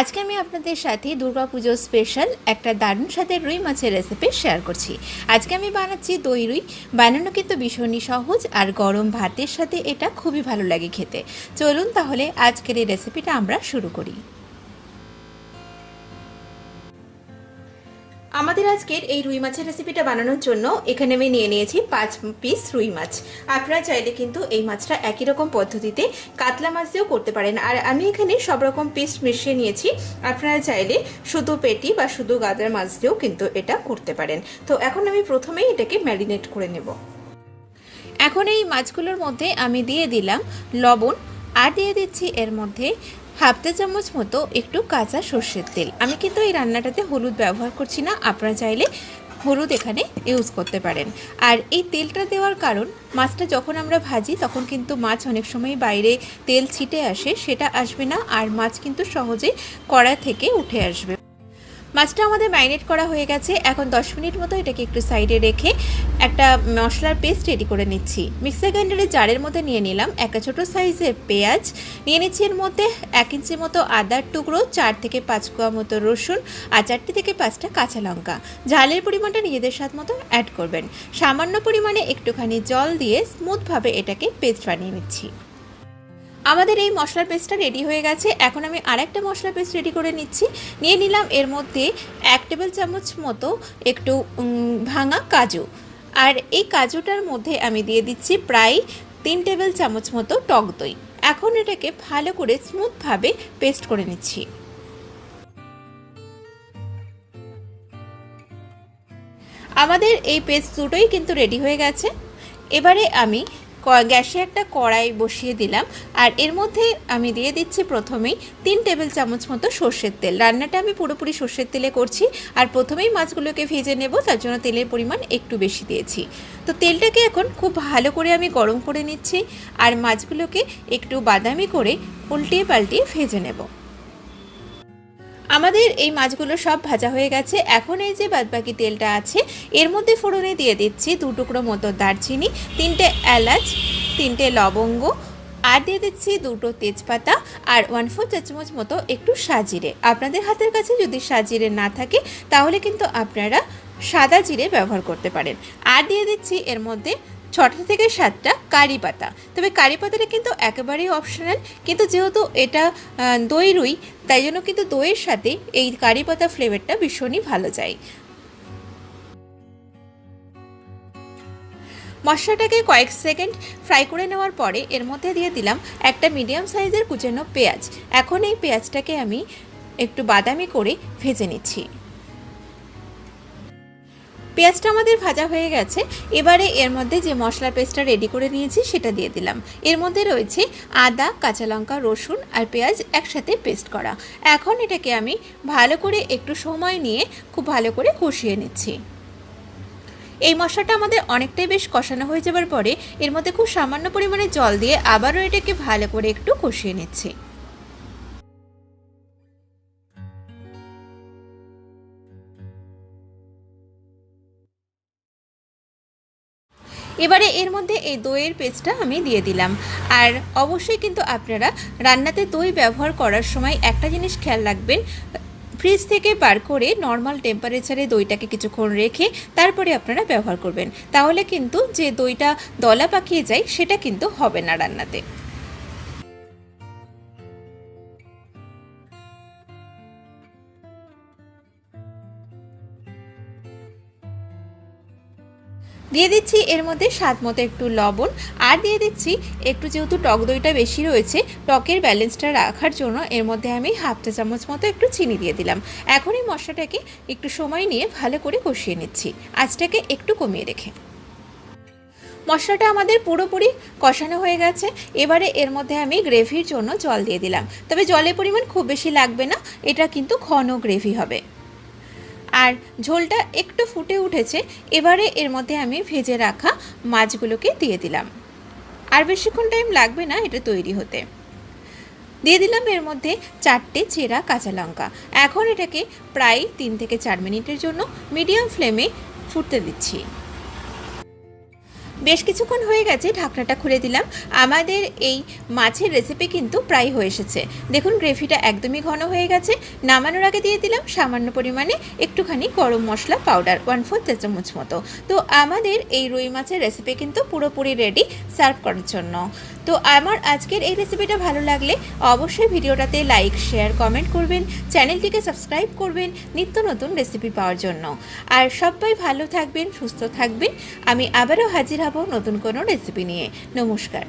আজকে আমি আপনাদের সাথে দুর্গাপুজো স্পেশাল একটা দারুণ স্বাদের রুই মাছের রেসিপি শেয়ার করছি। আজকে আমি বানাচ্ছি দই রুই। বানানো কিন্তু ভীষণই সহজ আর গরম ভাতের সাথে এটা খুবই ভালো লাগে খেতে। চলুন তাহলে আজকের এই রেসিপিটা আমরা শুরু করি। আমাদের আজকের এই রুই মাছের রেসিপিটা বানানোর জন্য এখানে আমি নিয়ে নিয়েছি পাঁচ পিস রুই মাছ। আপনারা চাইলে কিন্তু এই মাছটা একই রকম পদ্ধতিতে কাতলা মাছ দিয়েও করতে পারেন। আর আমি এখানে সব রকম পিস মিশিয়ে নিয়েছি। আপনারা চাইলে শুধু পেটি বা শুধু গাদার মাছ দিয়েও কিন্তু এটা করতে পারেন। তো এখন আমি প্রথমেই এটাকে ম্যারিনেট করে নেব। এখন এই মাছগুলোর মধ্যে আমি দিয়ে দিলাম লবণ। আর দিয়ে দিচ্ছি এর মধ্যে হাফ চামচ মতো একটু কাঁচা সর্ষের তেল। আমি কিন্তু এই রান্নাটাতে হলুদ ব্যবহার করছি না, আপনারা চাইলে হলুদ এখানে ইউজ করতে পারেন। আর এই তেলটা দেওয়ার কারণ, মাছটা যখন আমরা ভাজি, তখন কিন্তু মাছ অনেক সময় বাইরে তেল ছিটে আসে, সেটা আসবে না, আর মাছ কিন্তু সহজে কড়া থেকে উঠে আসবে। মাছটা আমাদের ম্যারিনেট করা হয়ে গেছে। এখন 10 মিনিট মতো এটাকে একটু সাইডে রেখে একটা মশলার পেস্ট রেডি করে নিচ্ছি। মিক্সার গ্রাইন্ডারের জারের মধ্যে নিয়ে নিলাম একটা ছোট সাইজের পেঁয়াজ। নিয়ে নিচ্ছি এর মধ্যে এক ইঞ্চি মতো আদার টুকরো, চার থেকে পাঁচ কোয়া মতো রসুন আর চারটি থেকে পাঁচটা কাঁচা লঙ্কা। ঝালের পরিমাণটা নিজেদের স্বাদ মতো অ্যাড করবেন। সামান্য পরিমাণে একটুখানি জল দিয়ে স্মুথভাবে এটাকে পেস্ট বানিয়ে নিচ্ছি। আমাদের এই মশলার পেস্টটা রেডি হয়ে গেছে। এখন আমি আরেকটা মশলা পেস্ট রেডি করে নিচ্ছি। নিয়ে নিলাম এর মধ্যে এক টেবিল চামচ মতো একটু ভাঙা কাজু। আর এই কাজুটার মধ্যে আমি দিয়ে দিচ্ছি প্রায় তিন টেবিল চামচ মতো টক দই। এখন এটাকে ভালো করে স্মুথভাবে পেস্ট করে নিচ্ছি। আমাদের এই পেস্ট দুটোই কিন্তু রেডি হয়ে গেছে। এবারে আমি গ্যাসে একটা কড়াই বসিয়ে দিলাম। আর এর মধ্যে আমি দিয়ে দিচ্ছি প্রথমেই তিন টেবিল চামচ মতো সর্ষের তেল। রান্নাটা আমি পুরোপুরি সর্ষের তেলে করছি। আর প্রথমেই মাছগুলোকে ভেজে নেব, তার জন্য তেলের পরিমাণ একটু বেশি দিয়েছি। তো তেলটাকে এখন খুব ভালো করে আমি গরম করে নিচ্ছি। আর মাছগুলোকে একটু বাদামি করে উল্টিয়ে পাল্টিয়ে ভেজে নেব। আমাদের এই মাছগুলো সব ভাজা হয়ে গেছে। এখন এই যে বাদবাকি তেলটা আছে, এর মধ্যে ফোড়নে দিয়ে দিচ্ছি দু টুকরো মতো দারচিনি, তিনটে এলাচ, তিনটে লবঙ্গ, আর দিয়ে দিচ্ছি দুটো তেজপাতা আর ওয়ান ফোর চা চামচ মতো একটু সাজিরে। আপনাদের হাতের কাছে যদি সাজিরে না থাকে, তাহলে কিন্তু আপনারা সাদা জিরে ব্যবহার করতে পারেন। আর দিয়ে দিচ্ছি এর মধ্যে ছটা থেকে সাতটা কারি পাতা। তবে কারি পাতাটা কিন্তু একেবারেই অপশনাল কিন্তু যেহেতু এটা দই রুই, তাই জন্য কিন্তু দইয়ের সাথে এই কারি পাতা ফ্লেভারটা ভীষণই ভালো যায়। মশলাটাকে কয়েক সেকেন্ড ফ্রাই করে নেওয়ার পরে এর মধ্যে দিয়ে দিলাম একটা মিডিয়াম সাইজের কুচানো পেঁয়াজ। এখন এই পেঁয়াজটাকে আমি একটু বাদামি করে ভেজে নিচ্ছি। পেঁয়াজটা আমাদের ভাজা হয়ে গেছে। এবারে এর মধ্যে যে মশলা পেস্টটা রেডি করে নিয়েছি, সেটা দিয়ে দিলাম। এর মধ্যে রয়েছে আদা, কাঁচা লঙ্কা, রসুন আর পেঁয়াজ একসাথে পেস্ট করা। এখন এটাকে আমি ভালো করে একটু সময় নিয়ে খুব ভালো করে কষিয়ে নিচ্ছি। এই মশলাটা আমাদের অনেকটাই বেশ কষানো হয়ে যাবার পরে, এর মধ্যে খুব সামান্য পরিমাণে জল দিয়ে আবারও এটাকে ভালো করে একটু কষিয়ে নিচ্ছি। এবারে এর মধ্যে এই দইয়ের পেস্টটা আমি দিয়ে দিলাম। আর অবশ্যই কিন্তু আপনারা রান্নাতে দই ব্যবহার করার সময় একটা জিনিস খেয়াল রাখবেন, ফ্রিজ থেকে বার করে নর্মাল টেম্পারেচারে দইটাকে কিছুক্ষণ রেখে তারপরে আপনারা ব্যবহার করবেন। তাহলে কিন্তু যে দইটা দলা পাকিয়ে যায় সেটা কিন্তু হবে না রান্নাতে। দিয়ে দিচ্ছি এর মধ্যে স্বাদ মতো একটু লবণ, আর দিয়ে দিচ্ছি একটু যেহেতু টক দইটা বেশি রয়েছে, টকের ব্যালেন্সটা রাখার জন্য এর মধ্যে আমি হাফ চা চামচ মতো একটু চিনি দিয়ে দিলাম। এখন এই মশলাটাকে একটু সময় নিয়ে ভালো করে কষিয়ে নিচ্ছি। আঁচটাকে একটু কমিয়ে রেখে। মশলাটা আমাদের পুরোপুরি কষানো হয়ে গেছে। এবারে এর মধ্যে আমি গ্রেভির জন্য জল দিয়ে দিলাম। তবে জলের পরিমাণ খুব বেশি লাগবে না, এটা কিন্তু ঘন গ্রেভি হবে। আর ঝোলটা একটু ফুটে উঠেছে, এবারে এর মধ্যে আমি ভেজে রাখা মাছগুলোকে দিয়ে দিলাম। আর বেশিক্ষণ টাইম লাগবে না এটা তৈরি হতে। দিয়ে দিলাম এর মধ্যে চারটে চেরা কাঁচা লঙ্কা। এখন এটাকে প্রায় তিন থেকে চার মিনিটের জন্য মিডিয়াম ফ্লেমে ফুটতে দিচ্ছি। বেশ কিছুক্ষণ হয়ে গেছে, ঢাকনাটা খুলে দিলাম। আমাদের এই মাছের রেসিপি কিন্তু প্রায় হয়ে এসেছে। দেখুন, গ্রেভিটা একদমই ঘন হয়ে গেছে। নামানোর আগে দিয়ে দিলাম সামান্য পরিমাণে একটুখানি গরম মশলা পাউডার ওয়ান ফোর চা চামচ মতো। তো আমাদের এই রুই মাছের রেসিপি কিন্তু পুরোপুরি রেডি সার্ভ করার জন্য। তো আমার আজকের এই রেসিপিটা ভালো লাগলে অবশ্যই ভিডিওটাতে লাইক শেয়ার কমেন্ট করবেন, চ্যানেলটিকে সাবস্ক্রাইব করবেন নিত্য নতুন রেসিপি পাওয়ার জন্য। আর সবাই ভালো থাকবেন, সুস্থ থাকবেন। আমি আবারও হাজির হব নতুন কোনো রেসিপি নিয়ে। নমস্কার।